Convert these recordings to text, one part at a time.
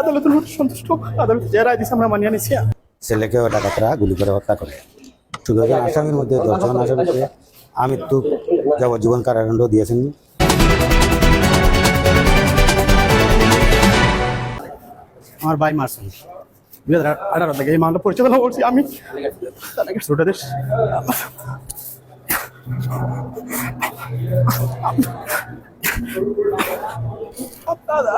আদালতের প্রতি সন্তুষ্ট। আদালত যে রায় দিছে আমরা মানিয়ে নিছি। ছেলেকেও ডাকাতরা গুলি করে হত্যা করে। শুধু আসামির মধ্যে দশজন আসামিকে আমৃত্যু যাবজ্জীবন কারাদণ্ড দিয়েছেন। আমার ভাই মারছেন দুই হাজার আঠারো থেকে এই মামলা পরিচালনা করছি আমি।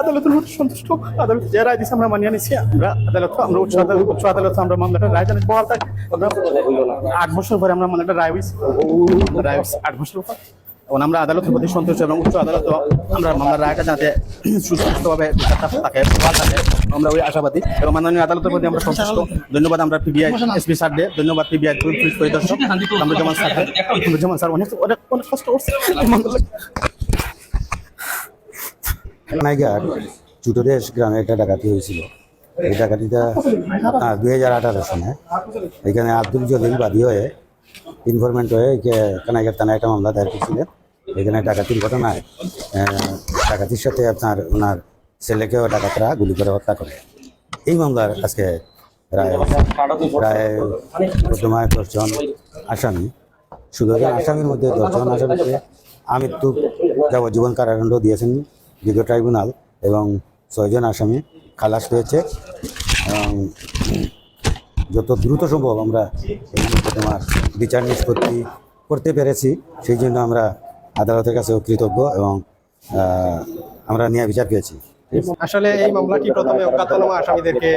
আদালতের প্রতি সন্তুষ্ট। আদালত যে রায় দিছে আমরা মানিয়ে নিছি। আমরা আদালত, আমরা উচ্চ আদালত উচ্চ আদালত আমরা মামলাটা রায় জানি বহাল থাকে আট বছর পরে আমরা মামলাটা রায় হয়েছি রায় আট বছর পর। এবং আমরা আদালতের প্রতি সন্তুষ্ট এবং উচ্চ আদালত আমরা মামলার রায়টা যাতে সুস্পষ্টভাবে থাকে বহাল থাকে, আমরা ওই আশাবাদী এবং মাননীয় আদালতের প্রতি আমরা সন্তুষ্ট। ধন্যবাদ, আমরা পিবিআই এসপি স্যার দে ধন্যবাদ পিবিআই পুলিশ পরিদর্শক, আমরা যেমন স্যার। স্যার, অনেক অনেক কষ্ট করছে। নাইগার চুটোদেশ গ্রামে একটা ডাকাতি হয়েছিল। এই ডাকাতিটা আপনার দুই হাজার আঠারো সনে এখানে আব্দুল জলিল বাদী হয়ে ইনফরমেন্ট হয়ে কানাইগার থানায় একটা মামলা দায়ের করেছিলেন। এখানে ডাকাতির ঘটনায় ডাকাতির সাথে আপনার ওনার ছেলেকেও ডাকাতরা গুলি করে হত্যা করে। এই মামলার আজকে রায় প্রায় দশজন আসামি। শুধু আসামির মধ্যে দশজন আসামিকে আমৃত্যু যাবজ্জীবন কারাদণ্ড দিয়েছেন দীর্ঘ ট্রাইব্যুনাল এবং ছয়জন আসামি খালাস পেয়েছে। যত দ্রুত সম্ভব আমরা তোমার বিচার নিষ্পত্তি করতে পেরেছি, সেই জন্য আমরা আদালতের কাছেও কৃতজ্ঞ এবং আমরা ন্যায় বিচার পেয়েছি। আসলে এই মামলাটি প্রথমে অজ্ঞাতনামা আসামিদেরকে,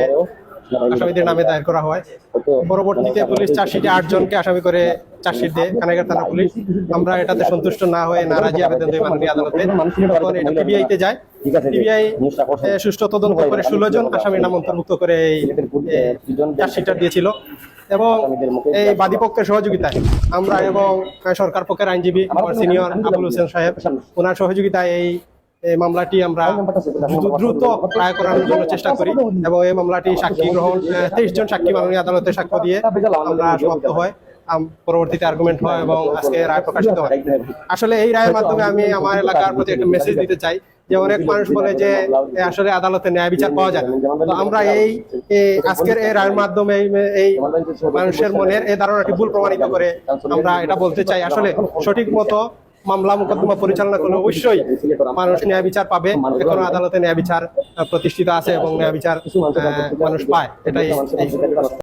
আসামিদের নামে দায়ের করা হয়। পরবর্তীতে পুলিশ চার্জশিটে আটজনকে আসামি করে চার্জশিট দেয় কানাইগার থানা পুলিশ। আমরা এটাতে সন্তুষ্ট না হয়ে নারাজি আবেদন দেয় মাননীয় আদালতে। তখন এটা যায়। পিবিআই সুষ্ঠু তদন্ত করে ষোলো জন আসামির নাম অন্তর্ভুক্ত করে এই চার্জশিটটা দিয়েছিল। এবং এই বাদী বাদীপক্ষের সহযোগিতায় আমরা এবং সরকার পক্ষের আইনজীবী আমার সিনিয়র আবুল হোসেন সাহেব ওনার সহযোগিতায় এই এই মামলাটি আমরা দ্রুত- দ্রুত রায় করানোর জন্য চেষ্টা করি এবং এই মামলাটি সাক্ষী গ্রহণ তেইশ জন সাক্ষী মাননীয় আদালতে সাক্ষ্য দিয়ে আমরা সমাপ্ত হয়। পরবর্তীতে আর্গুমেন্ট হয় এবং আজকে রায় প্রকাশিত হয়। আসলে এই রায়ের মাধ্যমে আমি আমার এলাকার প্রতি একটা মেসেজ দিতে চাই। যে অনেক মানুষ বলে যে আসলে আদালতে ন্যায় বিচার পাওয়া যায় তো আমরা এই আজকের এই রায়ের মাধ্যমে এই মানুষের মনের এই ধারণাটি ভুল প্রমাণিত করে আমরা এটা বলতে চাই। আসলে সঠিক মতো মামলা মোকদ্দমা পরিচালনা করলে অবশ্যই মানুষ ন্যায় বিচার পাবে। এখন আদালতে ন্যায় বিচার প্রতিষ্ঠিত আছে এবং ন্যায় বিচার মানুষ পায়। এটাই